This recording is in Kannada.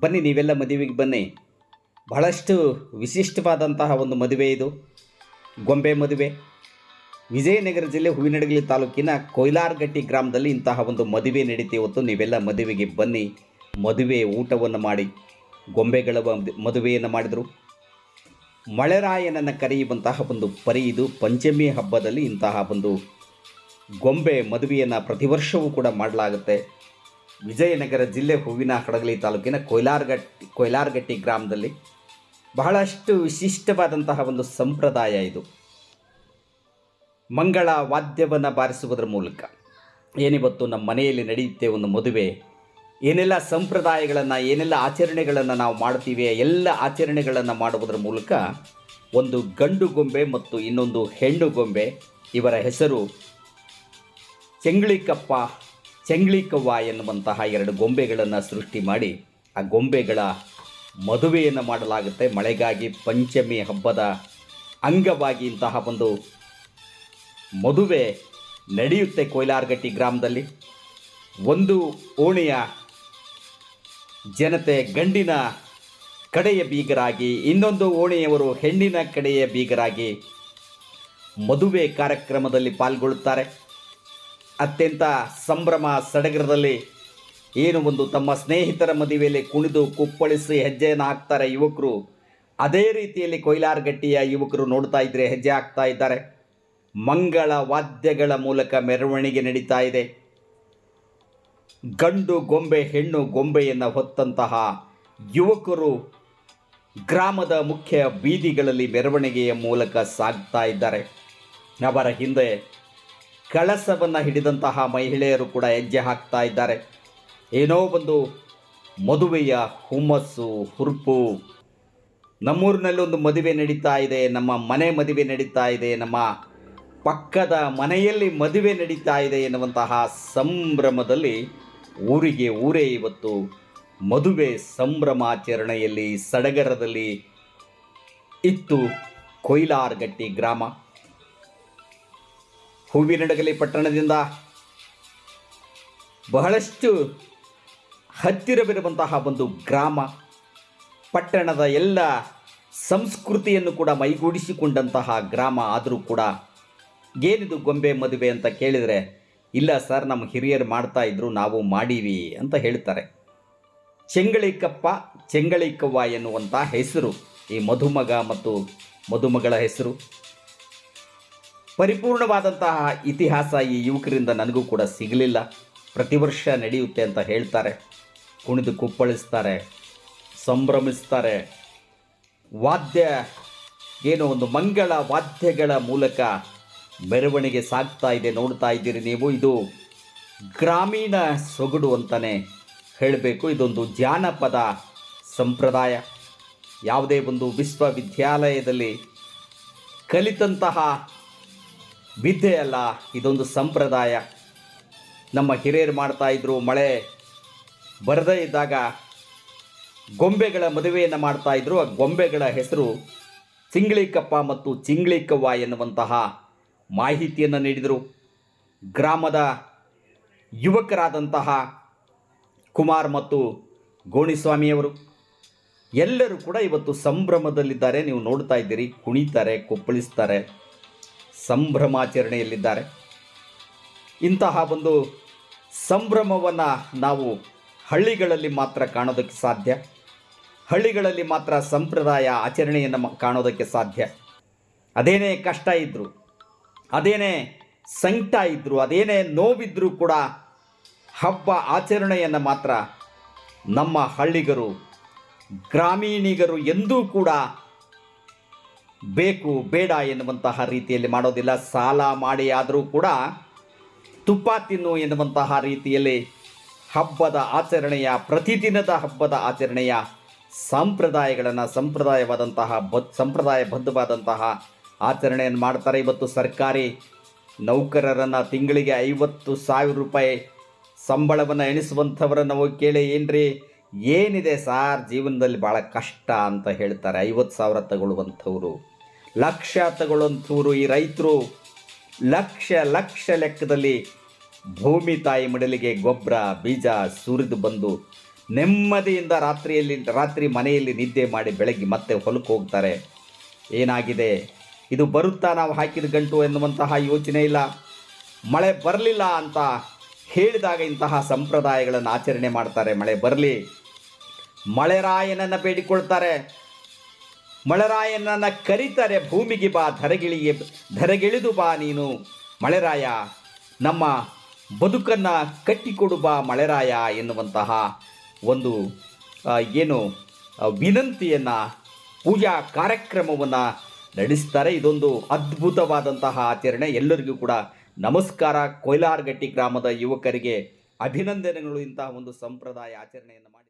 ಬನ್ನಿ, ನೀವೆಲ್ಲ ಮದುವೆಗೆ ಬನ್ನಿ. ಬಹಳಷ್ಟು ವಿಶಿಷ್ಟವಾದಂತಹ ಒಂದು ಮದುವೆ ಇದು. ಗೊಂಬೆ ಮದುವೆ. ವಿಜಯನಗರ ಜಿಲ್ಲೆ ಹೂವಿನಡಗಲಿ ತಾಲೂಕಿನ ಕೊಯ್ಲಾರ್ಗಟ್ಟಿ ಗ್ರಾಮದಲ್ಲಿ ಇಂತಹ ಒಂದು ಮದುವೆ ನಡೀತಿ ಇವತ್ತು ನೀವೆಲ್ಲ ಮದುವೆಗೆ ಬನ್ನಿ. ಮದುವೆ ಊಟವನ್ನು ಮಾಡಿ, ಗೊಂಬೆಗಳ ಮದ್- ಮದುವೆಯನ್ನು ಮಾಡಿದರು. ಮಳೆರಾಯನನ್ನು ಕರೆಯುವಂತಹ ಒಂದು ಪರಿ ಇದು. ಪಂಚಮಿ ಹಬ್ಬದಲ್ಲಿ ಇಂತಹ ಒಂದು ಗೊಂಬೆ ಮದುವೆಯನ್ನು ಪ್ರತಿ ವರ್ಷವೂ ಕೂಡ ಮಾಡಲಾಗುತ್ತೆ. ವಿಜಯನಗರ ಜಿಲ್ಲೆ ಹೂವಿನ ಹಡಗಲಿ ತಾಲೂಕಿನ ಕೊಯ್ಲಾರ್ಗಟ್ಟಿ ಕೊಯ್ಲಾರ್ಗಟ್ಟಿ ಗ್ರಾಮದಲ್ಲಿ ಬಹಳಷ್ಟು ವಿಶಿಷ್ಟವಾದಂತಹ ಒಂದು ಸಂಪ್ರದಾಯ ಇದು. ಮಂಗಳ ವಾದ್ಯವನ್ನು ಬಾರಿಸುವುದರ ಮೂಲಕ ಏನಿವತ್ತು ನಮ್ಮ ಮನೆಯಲ್ಲಿ ನಡೆಯುತ್ತೆ ಒಂದು ಮದುವೆ. ಏನೆಲ್ಲ ಸಂಪ್ರದಾಯಗಳನ್ನು, ಏನೆಲ್ಲ ಆಚರಣೆಗಳನ್ನು ನಾವು ಮಾಡ್ತೀವಿ ಎಲ್ಲ ಆಚರಣೆಗಳನ್ನು ಮಾಡುವುದರ ಮೂಲಕ ಒಂದು ಗಂಡು ಗೊಂಬೆ ಮತ್ತು ಇನ್ನೊಂದು ಹೆಣ್ಣು ಗೊಂಬೆ, ಇವರ ಹೆಸರು ಚೆಂಗ್ಳಿಕಪ್ಪ, ಚೆಂಗ್ಳಿಕವ್ವ ಎನ್ನುವಂತಹ ಎರಡು ಗೊಂಬೆಗಳನ್ನು ಸೃಷ್ಟಿ ಮಾಡಿ, ಆ ಗೊಂಬೆಗಳ ಮದುವೆಯನ್ನು ಮಾಡಲಾಗುತ್ತೆ. ಮಳೆಗಾಗಿ ಪಂಚಮಿ ಹಬ್ಬದ ಅಂಗವಾಗಿ ಇಂತಹ ಒಂದು ಮದುವೆ ನಡೆಯುತ್ತೆ ಕೊಯ್ಲಾರ್ಗಟ್ಟಿ ಗ್ರಾಮದಲ್ಲಿ. ಒಂದು ಓಣಿಯ ಜನತೆ ಗಂಡಿನ ಕಡೆಯ ಬೀಗರಾಗಿ, ಇನ್ನೊಂದು ಓಣಿಯವರು ಹೆಣ್ಣಿನ ಕಡೆಯ ಬೀಗರಾಗಿ ಮದುವೆ ಕಾರ್ಯಕ್ರಮದಲ್ಲಿ ಪಾಲ್ಗೊಳ್ಳುತ್ತಾರೆ. ಅತ್ಯಂತ ಸಂಭ್ರಮ ಸಡಗರದಲ್ಲಿ ಏನು ಒಂದು ತಮ್ಮ ಸ್ನೇಹಿತರ ಮದುವೆಯಲ್ಲಿ ಕುಣಿದು ಕುಪ್ಪಳಿಸಿ ಹೆಜ್ಜೆಯನ್ನು ಹಾಕ್ತಾರೆ ಯುವಕರು. ಅದೇ ರೀತಿಯಲ್ಲಿ ಕೊಯ್ಲಾರ್ಗಟ್ಟಿಯ ಯುವಕರು ನೋಡ್ತಾ ಇದ್ರೆ ಹೆಜ್ಜೆ ಹಾಕ್ತಾ ಇದ್ದಾರೆ. ಮಂಗಳ ವಾದ್ಯಗಳ ಮೂಲಕ ಮೆರವಣಿಗೆ ನಡೀತಾ ಇದೆ. ಗಂಡು ಗೊಂಬೆ, ಹೆಣ್ಣು ಗೊಂಬೆಯನ್ನು ಹೊತ್ತಂತಹ ಯುವಕರು ಗ್ರಾಮದ ಮುಖ್ಯ ಬೀದಿಗಳಲ್ಲಿ ಮೆರವಣಿಗೆಯ ಮೂಲಕ ಸಾಗ್ತಾ ಇದ್ದಾರೆ. ಅವರ ಹಿಂದೆ ಕಳಸವನ್ನು ಹಿಡಿದಂತಹ ಮಹಿಳೆಯರು ಕೂಡ ಹೆಜ್ಜೆ ಹಾಕ್ತಾ ಇದ್ದಾರೆ. ಏನೋ ಒಂದು ಮದುವೆಯ ಹುಮ್ಮಸ್ಸು, ಹುರುಪು. ನಮ್ಮೂರಿನಲ್ಲಿ ಒಂದು ಮದುವೆ ನಡೀತಾ ಇದೆ, ನಮ್ಮ ಮನೆ ಮದುವೆ ನಡೀತಾ ಇದೆ, ನಮ್ಮ ಪಕ್ಕದ ಮನೆಯಲ್ಲಿ ಮದುವೆ ನಡೀತಾ ಇದೆ ಎನ್ನುವಂತಹ ಸಂಭ್ರಮದಲ್ಲಿ ಊರಿಗೆ ಊರೇ ಇವತ್ತು ಮದುವೆ ಸಂಭ್ರಮಾಚರಣೆಯಲ್ಲಿ ಸಡಗರದಲ್ಲಿ ಇತ್ತು ಕೊಯ್ಲಾರ್ಗಟ್ಟಿ ಗ್ರಾಮ. ಹೂವಿನಡಗಲಿ ಪಟ್ಟಣದಿಂದ ಬಹಳಷ್ಟು ಹತ್ತಿರವಿರುವಂತಹ ಒಂದು ಗ್ರಾಮ. ಪಟ್ಟಣದ ಎಲ್ಲ ಸಂಸ್ಕೃತಿಯನ್ನು ಕೂಡ ಮೈಗೂಡಿಸಿಕೊಂಡಂತಹ ಗ್ರಾಮ ಆದರೂ ಕೂಡ ಏನಿದು ಗೊಂಬೆ ಮದುವೆ ಅಂತ ಕೇಳಿದರೆ ಇಲ್ಲ ಸರ್, ನಮ್ಮ ಹಿರಿಯರು ಮಾಡ್ತಾ ಇದ್ರು, ನಾವು ಮಾಡೀವಿ ಅಂತ ಹೇಳ್ತಾರೆ. ಚೆಂಗಳಿಕಪ್ಪ, ಚೆಂಗಳಿಕವ್ವ ಎನ್ನುವಂಥ ಹೆಸರು, ಈ ಮಧುಮಗ ಮತ್ತು ಮಧುಮಗಳ ಹೆಸರು. ಪರಿಪೂರ್ಣವಾದಂತಹ ಇತಿಹಾಸ ಈ ಯುವಕರಿಂದ ನನಗೂ ಕೂಡ ಸಿಗಲಿಲ್ಲ. ಪ್ರತಿ ವರ್ಷ ನಡೆಯುತ್ತೆ ಅಂತ ಹೇಳ್ತಾರೆ. ಕುಣಿದು ಕುಪ್ಪಳಿಸ್ತಾರೆ, ಸಂಭ್ರಮಿಸ್ತಾರೆ. ವಾದ್ಯ, ಏನೋ ಒಂದು ಮಂಗಳ ವಾದ್ಯಗಳ ಮೂಲಕ ಮೆರವಣಿಗೆ ಸಾಗ್ತಾ ಇದೆ, ನೋಡ್ತಾ ಇದ್ದೀರಿ ನೀವು. ಇದು ಗ್ರಾಮೀಣ ಸೊಗಡು ಅಂತಲೇ ಹೇಳಬೇಕು. ಇದೊಂದು ಜಾನಪದ ಸಂಪ್ರದಾಯ. ಯಾವುದೇ ಒಂದು ವಿಶ್ವವಿದ್ಯಾಲಯದಲ್ಲಿ ಕಲಿತಂತಹ ವಿದ್ಯೆ ಅಲ್ಲ, ಇದೊಂದು ಸಂಪ್ರದಾಯ. ನಮ್ಮ ಹಿರಿಯರು ಮಾಡ್ತಾಯಿದ್ರು ಮಳೆ ಬರದೇ ಇದ್ದಾಗ ಗೊಂಬೆಗಳ ಮದುವೆಯನ್ನು ಮಾಡ್ತಾಯಿದ್ರು ಆ ಗೊಂಬೆಗಳ ಹೆಸರು ಚಿಂಗ್ಳಿಕಪ್ಪ ಮತ್ತು ಚಿಂಗ್ಳಿಕವ್ವ ಎನ್ನುವಂತಹ ಮಾಹಿತಿಯನ್ನು ನೀಡಿದರು. ಗ್ರಾಮದ ಯುವಕರಾದಂತಹ ಕುಮಾರ್ ಮತ್ತು ಗೋಣಿಸ್ವಾಮಿಯವರು ಎಲ್ಲರೂ ಕೂಡ ಇವತ್ತು ಸಂಭ್ರಮದಲ್ಲಿದ್ದಾರೆ. ನೀವು ನೋಡ್ತಾ ಇದ್ದೀರಿ, ಕುಣಿತಾರೆ, ಕೊಪ್ಪಳಿಸ್ತಾರೆ, ಸಂಭ್ರಮಾಚರಣೆಯಲ್ಲಿದ್ದಾರೆ. ಇಂತಹ ಒಂದು ಸಂಭ್ರಮವನ್ನು ನಾವು ಹಳ್ಳಿಗಳಲ್ಲಿ ಮಾತ್ರ ಕಾಣೋದಕ್ಕೆ ಸಾಧ್ಯ. ಹಳ್ಳಿಗಳಲ್ಲಿ ಮಾತ್ರ ಸಂಪ್ರದಾಯ ಆಚರಣೆಯನ್ನು ಕಾಣೋದಕ್ಕೆ ಸಾಧ್ಯ. ಅದೇನೇ ಕಷ್ಟ ಇದ್ದರು ಅದೇನೇ ಸಂಕಟ ಇದ್ದರೂ ಅದೇನೇ ನೋವಿದ್ದರೂ ಕೂಡ ಹಬ್ಬ ಆಚರಣೆಯನ್ನು ಮಾತ್ರ ನಮ್ಮ ಹಳ್ಳಿಗರು, ಗ್ರಾಮೀಣಿಗರು ಎಂದೂ ಕೂಡ ಬೇಕು, ಬೇಡ ಎನ್ನುವಂತಹ ರೀತಿಯಲ್ಲಿ ಮಾಡೋದಿಲ್ಲ. ಸಾಲ ಮಾಡಿ ಆದರೂ ಕೂಡ ತುಪ್ಪ ತಿನ್ನು ಎನ್ನುವಂತಹ ರೀತಿಯಲ್ಲಿ ಹಬ್ಬದ ಆಚರಣೆಯ, ಪ್ರತಿದಿನದ ಹಬ್ಬದ ಆಚರಣೆಯ ಸಂಪ್ರದಾಯಗಳನ್ನು, ಸಂಪ್ರದಾಯವಾದಂತಹ ಬದ್, ಸಂಪ್ರದಾಯಬದ್ಧವಾದಂತಹ ಆಚರಣೆಯನ್ನು ಮಾಡ್ತಾರೆ. ಇವತ್ತು ಸರ್ಕಾರಿ ನೌಕರರನ್ನು ತಿಂಗಳಿಗೆ ಐವತ್ತು ಸಾವಿರ ರೂಪಾಯಿ ಸಂಬಳವನ್ನು ಎಣಿಸುವಂಥವರನ್ನು ಹೋಗಿ ಕೇಳಿ, ಏನ್ರಿ, ಏನಿದೆ ಸಾರ್ ಜೀವನದಲ್ಲಿ ಭಾಳ ಕಷ್ಟ ಅಂತ ಹೇಳ್ತಾರೆ. ಐವತ್ತು ಸಾವಿರ ತಗೊಳ್ಳುವಂಥವ್ರು, ಲಕ್ಷ ತಗೊಳ್ಳುವಂಥವ್ರು ಈ ರೈತರು ಲಕ್ಷ ಲಕ್ಷ ಲೆಕ್ಕದಲ್ಲಿ ಭೂಮಿ ತಾಯಿ ಮಡಲಿಗೆ ಗೊಬ್ಬರ, ಬೀಜ ಸುರಿದು ಬಂದು ನೆಮ್ಮದಿಯಿಂದ ರಾತ್ರಿಯಲ್ಲಿ, ರಾತ್ರಿ ಮನೆಯಲ್ಲಿ ನಿದ್ದೆ ಮಾಡಿ ಬೆಳಗ್ಗೆ ಮತ್ತೆ ಹೊಲಕ್ಕೆ ಹೋಗ್ತಾರೆ. ಏನಾಗಿದೆ? ಇದು ಬರುತ್ತಾ ನಾವು ಹಾಕಿದ ಗಂಟು ಎನ್ನುವಂತಹ ಯೋಚನೆ ಇಲ್ಲ. ಮಳೆ ಬರಲಿಲ್ಲ ಅಂತ ಹೇಳಿದಾಗ ಇಂತಹ ಸಂಪ್ರದಾಯಗಳನ್ನು ಆಚರಣೆ ಮಾಡ್ತಾರೆ. ಮಳೆ ಬರಲಿ. ಮಳೆರಾಯನನ್ನು ಬೇಡಿಕೊಳ್ತಾರೆ. ಮಳೆರಾಯನನ್ನು ಕರೀತಾರೆ. ಭೂಮಿಗೆ ಬಾ, ಧರೆಗಿಳಿಗೆ, ಧರೆಗಿಳಿದು ಬಾ ನೀನು. ಮಳೆರಾಯ, ನಮ್ಮ ಬದುಕನ್ನು ಕಟ್ಟಿಕೊಡು ಬಾ ಮಳೆರಾಯ ಎನ್ನುವಂತಹ ಒಂದು ಏನು, ವಿನಂತಿಯನ್ನು, ಪೂಜಾ ಕಾರ್ಯಕ್ರಮವನ್ನು ನಡೆಸ್ತಾರೆ. ಇದೊಂದು ಅದ್ಭುತವಾದಂತಹ ಆಚರಣೆ. ಎಲ್ಲರಿಗೂ ಕೂಡ ನಮಸ್ಕಾರ. ಕೊಯ್ಲಾರ್ಗಟ್ಟಿ ಗ್ರಾಮದ ಯುವಕರಿಗೆ ಅಭಿನಂದನೆಗಳು ಇಂತಹ ಒಂದು ಸಂಪ್ರದಾಯ ಆಚರಣೆಯನ್ನು ಮಾಡಿ.